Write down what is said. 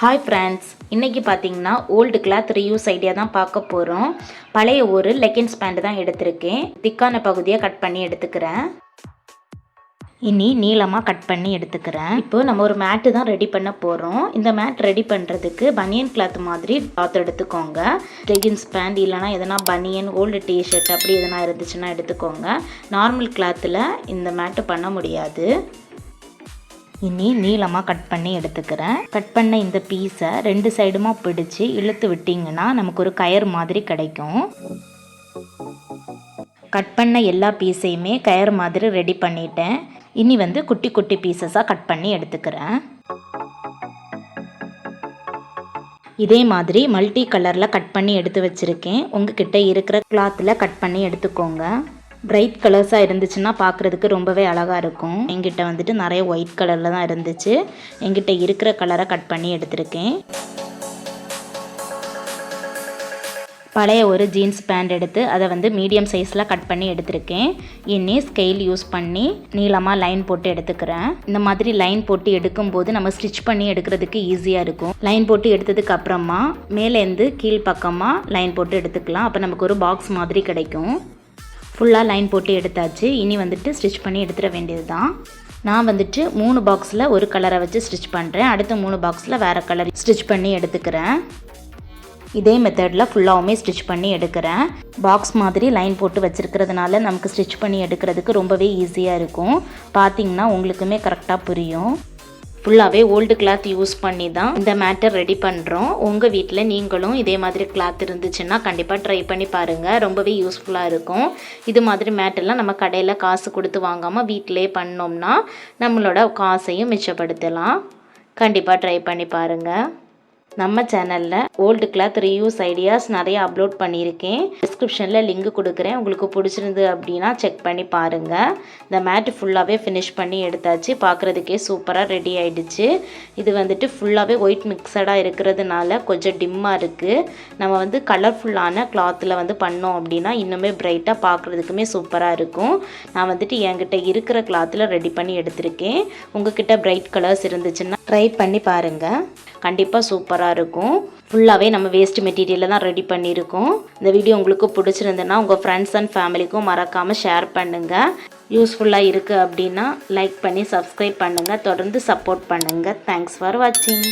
Hi friends இன்றைக்கி பார்த்தீங்கன்னா old cloth reuse idea தான் பார்க்க போகிறோம் பழைய ஒரு லெக்கின்ஸ் பேண்ட் தான் எடுத்திருக்கேன். திக்கான பகுதியை கட் பண்ணி எடுத்துக்கிறேன். இனி நீளமாக கட் பண்ணி எடுத்துக்கிறேன். இப்போ நம்ம ஒரு மேட்டு தான் ரெடி பண்ண போகிறோம் இந்த மேட் ரெடி பண்ணுறதுக்கு பனியன் கிளாத் மாதிரி கிளாத் எடுத்துக்கோங்க. லெகின்ஸ் பேண்ட் இல்லைனா எதனா பனியன் ஓல்டு டிஷர்ட் அப்படி எதனா இருந்துச்சுன்னா எடுத்துக்கோங்க. நார்மல் கிளாத்தில் இந்த மேட்டு பண்ண முடியாது. இனி நீளமாக கட் பண்ணி எடுத்துக்கிறேன். கட் பண்ண இந்த பீஸை ரெண்டு சைடுமா பிடிச்சி இழுத்து விட்டிங்கன்னா நமக்கு ஒரு கயர் மாதிரி கிடைக்கும். கட் பண்ண எல்லா பீஸையுமே கயர் மாதிரி ரெடி பண்ணிட்டேன். இனி வந்து குட்டி குட்டி பீசஸாக கட் பண்ணி எடுத்துக்கிறேன். இதே மாதிரி மல்டி கலரில் கட் பண்ணி எடுத்து வச்சுருக்கேன். உங்ககிட்ட இருக்கிற கிளாத்தில் கட் பண்ணி எடுத்துக்கோங்க. பிரைட் கலர்ஸாக இருந்துச்சுன்னா பார்க்குறதுக்கு ரொம்பவே அழகாக இருக்கும். எங்கிட்ட வந்துட்டு நிறைய ஒயிட் கலரில் தான் இருந்துச்சு. எங்கிட்ட இருக்கிற கலரை கட் பண்ணி எடுத்திருக்கேன். பழைய ஒரு ஜீன்ஸ் பேண்ட் எடுத்து அதை வந்து மீடியம் சைஸில் கட் பண்ணி எடுத்திருக்கேன். இனி ஸ்கெயில் யூஸ் பண்ணி நீளமாக லைன் போட்டு எடுத்துக்கிறேன். இந்த மாதிரி லைன் போட்டு எடுக்கும்போது நம்ம ஸ்டிச் பண்ணி எடுக்கிறதுக்கு ஈஸியாக இருக்கும். லைன் போட்டு எடுத்ததுக்கு அப்புறமா மேலேருந்து கீழ் பக்கமாக லைன் போட்டு எடுத்துக்கலாம். அப்போ நமக்கு ஒரு பாக்ஸ் மாதிரி கிடைக்கும். ஃபுல்லாக லைன் போட்டு எடுத்தாச்சு. இனி வந்துட்டு ஸ்டிச் பண்ணி எடுத்துட வேண்டியது தான் நான் வந்துட்டு மூணு பாக்ஸில் ஒரு கலரை வச்சு ஸ்டிச் பண்ணுறேன் அடுத்த மூணு பாக்ஸில் வேறு கலர் ஸ்டிச் பண்ணி எடுத்துக்கிறேன். இதே மெத்தடில் ஃபுல்லாகவுமே ஸ்டிச் பண்ணி எடுக்கிறேன். பாக்ஸ் மாதிரி லைன் போட்டு வச்சுருக்கிறதுனால நமக்கு ஸ்டிச் பண்ணி எடுக்கிறதுக்கு ரொம்பவே ஈஸியாக இருக்கும். பார்த்திங்கன்னா உங்களுக்குமே கரெக்டாக புரியும். ஃபுல்லாகவே ஓல்டு கிளாத் யூஸ் பண்ணி தான் இந்த மேட்டர் ரெடி பண்ணுறோம் உங்கள் வீட்டில் நீங்களும் இதே மாதிரி கிளாத் இருந்துச்சுன்னா கண்டிப்பாக ட்ரை பண்ணி பாருங்கள் ரொம்பவே யூஸ்ஃபுல்லாக இருக்கும். இது மாதிரி மேட்டெல்லாம் நம்ம கடையில் காசு கொடுத்து வாங்காமல் வீட்டிலே பண்ணோம்னா நம்மளோட காசையும் மிச்சப்படுத்தலாம். கண்டிப்பாக ட்ரை பண்ணி பாருங்கள் நம்ம சேனலில் ஓல்டு கிளாத் ரீயூஸ் ஐடியாஸ் நிறைய அப்லோட் பண்ணியிருக்கேன். டிஸ்கிரிப்ஷனில் லிங்க் கொடுக்குறேன். உங்களுக்கு பிடிச்சிருந்து அப்படின்னா செக் பண்ணி பாருங்கள் இந்த மேட்டு ஃபுல்லாகவே ஃபினிஷ் பண்ணி எடுத்தாச்சு. பார்க்குறதுக்கே சூப்பராக ரெடி ஆகிடுச்சு இது வந்துட்டு ஃபுல்லாகவே ஒயிட் மிக்சடாக இருக்கிறதுனால கொஞ்சம் டிம்மாக இருக்குது நம்ம வந்து கலர்ஃபுல்லான கிளாத்தில் வந்து பண்ணோம் அப்படின்னா இன்னுமே பிரைட்டாக பார்க்குறதுக்குமே சூப்பராக இருக்கும். நான் வந்துட்டு என்கிட்ட இருக்கிற கிளாத்தில் ரெடி பண்ணி எடுத்திருக்கேன். உங்ககிட்ட பிரைட் கலர்ஸ் இருந்துச்சுன்னா ட்ரை பண்ணி பாருங்கள் கண்டிப்பாக சூப்பராக இருக்கும். ஃபுல்லாகவே நம்ம வேஸ்ட் மெட்டீரியலில் தான் ரெடி பண்ணியிருக்கோம். இந்த வீடியோ உங்களுக்கு பிடிச்சிருந்துன்னா உங்கள் ஃப்ரெண்ட்ஸ் அண்ட் ஃபேமிலிக்கும் மறக்காமல் ஷேர் பண்ணுங்கள் யூஸ்ஃபுல்லாக இருக்குது அப்படின்னா லைக் பண்ணி சப்ஸ்கிரைப் பண்ணுங்கள் தொடர்ந்து சப்போர்ட் பண்ணுங்கள் தேங்க்ஸ் ஃபார் வாட்சிங்